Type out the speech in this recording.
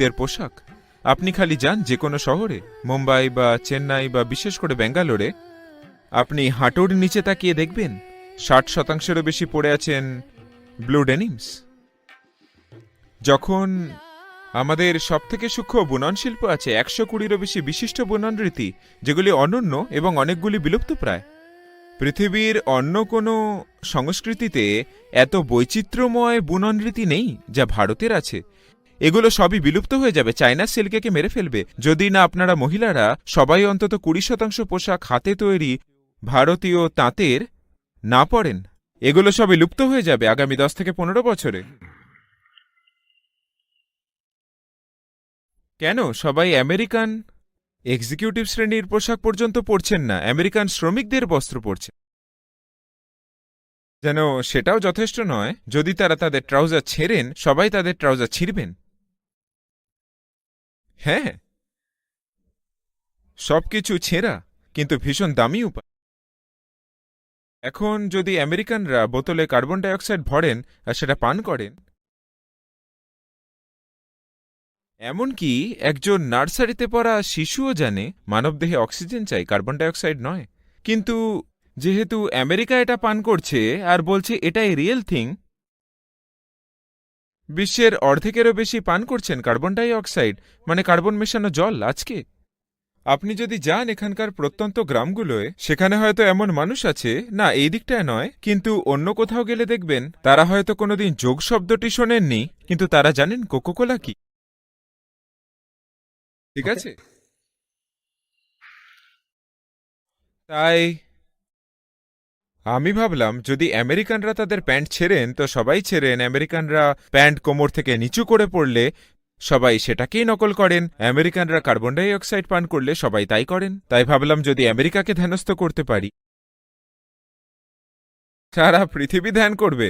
শ্রমিকদের পোশাক। আপনি খালি যান যে কোনো শহরে, মুম্বাই বা চেন্নাই বা বিশেষ করে ব্যাঙ্গালোরে। আপনি হাঁটুর নিচে তাকিয়ে দেখবেন, ষাট শতাংশেরও বেশি পড়ে আছেন ব্লু ডেনিমস। যখন আমাদের সবথেকে সূক্ষ্ম বুনন শিল্প আছে, একশো কুড়িরও বেশি বিশিষ্ট বুনন রীতি, যেগুলি অনন্য এবং অনেকগুলি বিলুপ্তপ্রায় পৃথিবীর অন্য কোনো সংস্কৃতিতে এত বৈচিত্র্যময় বুনন রীতি নেই যা ভারতের আছে। এগুলো সবই বিলুপ্ত হয়ে যাবে। চায়না সিল্কেকে মেরে ফেলবে। যদি না আপনারা মহিলারা সবাই অন্তত কুড়ি শতাংশ পোশাক হাতে তৈরি ভারতীয় তাঁতের না পড়েন এগুলো সবই লুপ্ত হয়ে যাবে আগামী দশ থেকে পনেরো বছরে। কেন? সবাই আমেরিকান এক্সিকিউটিভ শ্রেণির পোশাক পর্যন্ত পরছেন না। আমেরিকান শ্রমিকদের বস্ত্র পরছে। যেন সেটাও যথেষ্ট নয়, যদি তারা তাদের ট্রাউজার ছেড়েন, সবাই তাদের ট্রাউজার ছিঁড়বেন। হ্যাঁ। সবকিছু ছেঁড়া, কিন্তু ভীষণ দামি উপায়। এখন যদি আমেরিকানরা বোতলে কার্বন ডাইঅক্সাইড ভরেন আর সেটা পান করেন। এমনকি একজন নার্সারিতে পড়া শিশুও জানে মানবদেহে অক্সিজেন চাই, কার্বন ডাইঅক্সাইড নয়। কিন্তু যেহেতু আমেরিকা এটা পান করছে আর বলছে এটাই রিয়েল থিং বিশ্বের অর্ধেকেরও বেশি পান করছেন কার্বন ডাই অক্সাইড মানে কার্বন মেশানো জল আজকে। আপনি যদি যান এখানকার প্রত্যন্ত গ্রামগুলোয় সেখানে হয়তো এমন মানুষ আছে না এই দিকটায় নয় কিন্তু অন্য কোথাও গেলে দেখবেন তারা হয়তো কোনোদিন যোগ শব্দটি শোনেননি কিন্তু তারা জানেন কোকোকোলা কি। ঠিক আছে? তাই আমি ভাবলাম, যদি আমেরিকানরা তাদের প্যান্ট ছেড়েন, তো সবাই ছেড়েন। আমেরিকানরা প্যান্ট কোমর থেকে নিচু করে পড়লে সবাই সেটাকেই নকল করেন। আমেরিকানরা কার্বন ডাইঅক্সাইড পান করলে সবাই তাই করেন। তাই ভাবলাম, যদি আমেরিকাকে ধ্যানস্থ করতে পারি, সারা পৃথিবী ধ্যান করবে।